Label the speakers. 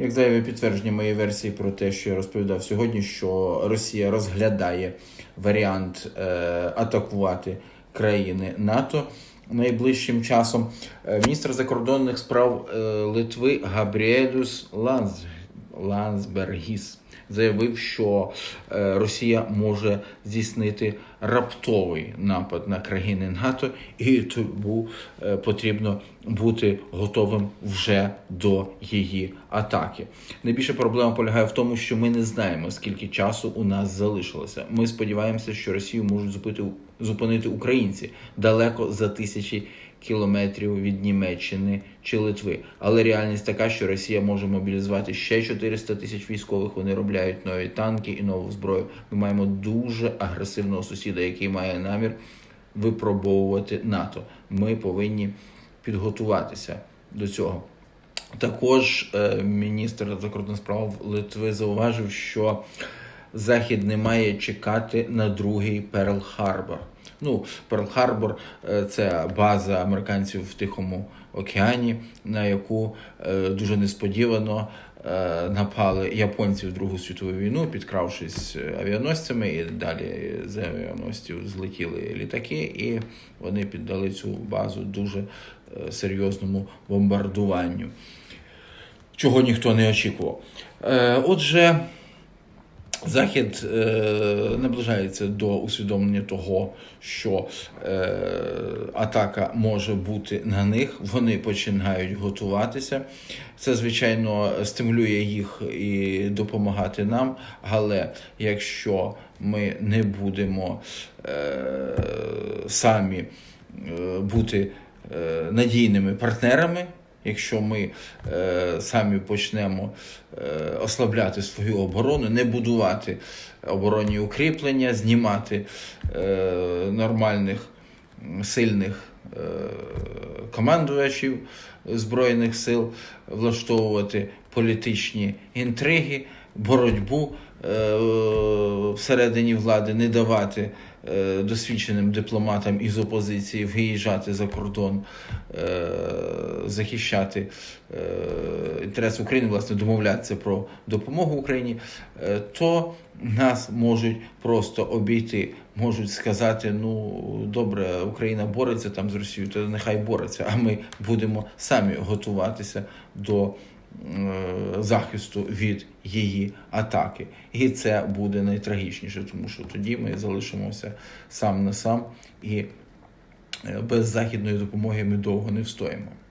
Speaker 1: Як зайве підтвердження моєї версії про те, що я розповідав сьогодні, що Росія розглядає варіант е, атакувати країни НАТО найближчим часом. Е, Міністр закордонних справ е, Литви Габріелюс Ланз, Лансбергіс заявив, що е, Росія може здійснити раптовий напад на країни НАТО, і тому е, потрібно бути готовим вже до її атаки. Найбільша проблема полягає в тому, що ми не знаємо, скільки часу у нас залишилося. Ми сподіваємося, що Росію можуть зупинити, зупинити українці далеко за тисячі кілометрів від Німеччини чи Литви. Але реальність така, що Росія може мобілізувати ще 400 тисяч військових. Вони робляють нові танки і нову зброю. Ми маємо дуже агресивного сусіда, який має намір випробовувати НАТО. Ми повинні підготуватися до цього. Також е, міністр закордонних справ Литви зауважив, що Захід не має чекати на другий Перл Харбор. Ну, Перл Харбор е, це база американців в Тихому океані, на яку е, дуже несподівано е, напали японці в Другу світову війну, підкравшись авіаносцями, і далі з авіаносців злетіли літаки, і вони піддали цю базу дуже серйозному бомбардуванню, чого ніхто не очікував. Отже. Захід е, наближається до усвідомлення того, що е, атака може бути на них. Вони починають готуватися. Це, звичайно, стимулює їх і допомагати нам. Але якщо ми не будемо е, самі е, бути е, надійними партнерами, Якщо ми е, самі почнемо е, ослабляти свою оборону, не будувати оборонні укріплення, знімати е, нормальних сильних е, командувачів Збройних сил, влаштовувати політичні інтриги, боротьбу е, всередині влади, не давати досвідченим дипломатам із опозиції виїжджати за кордон, е, захищати е, інтереси України, власне, домовлятися про допомогу Україні, е, то нас можуть просто обійти, можуть сказати: ну добре, Україна бореться там з Росією, то нехай бореться, а ми будемо самі готуватися до е, захисту від її атаки. І це буде найтрагічніше, тому що тоді ми залишимося сам на сам і е, без західної допомоги ми довго не встоїмо.